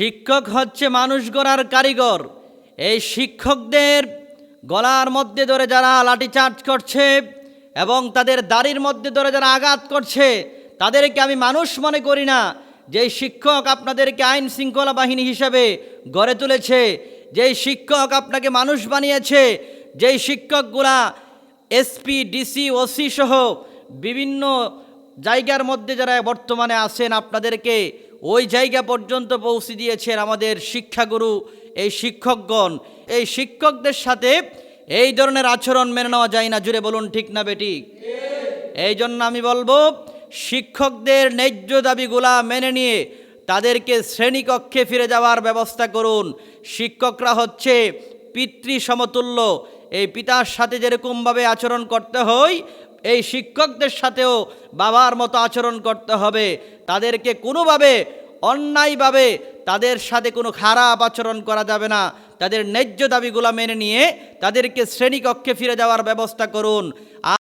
শিক্ষক হচ্ছে মানুষ গড়ার কারিগর। এই শিক্ষকদের গলার মধ্যে ধরে যারা লাঠিচার্জ করছে এবং তাদের দাড়ির মধ্যে ধরে যারা আঘাত করছে, তাদেরকে আমি মানুষ মনে করি না। যেই শিক্ষক আপনাদেরকে আইন শৃঙ্খলা বাহিনী হিসেবে গড়ে তুলেছে, যেই শিক্ষক আপনাকে মানুষ বানিয়েছে, যেই শিক্ষকগুলা এসপি, ডিসি, ওসি সহ বিভিন্ন জায়গার মধ্যে যারা বর্তমানে আছেন আপনাদেরকে ওই জায়গা পর্যন্ত পৌঁছে দিয়েছেন আমাদের শিক্ষাগুরু, এই শিক্ষকগণ। এই শিক্ষকদের সাথে এই ধরনের আচরণ মেনে নেওয়া যায় না। জুড়ে বলুন, ঠিক না বেটি এই জন্য আমি বলব, শিক্ষকদের ন্যায্য দাবিগুলা মেনে নিয়ে তাদেরকে শ্রেণীকক্ষে ফিরে যাওয়ার ব্যবস্থা করুন। শিক্ষকরা হচ্ছে পিতৃ সমতুল্য। এই পিতার সাথে যেরকমভাবে আচরণ করতে হয় এই শিক্ষকদের সাথেও বাবার মতো আচরণ করতে হবে। তাদেরকে কোনোভাবে, অন্যায়ভাবে তাদের সাথে কোনো খারাপ আচরণ করা যাবে না। তাদের ন্যায্য দাবিগুলো মেনে নিয়ে তাদেরকে শ্রেণীকক্ষে ফিরে যাওয়ার ব্যবস্থা করুন।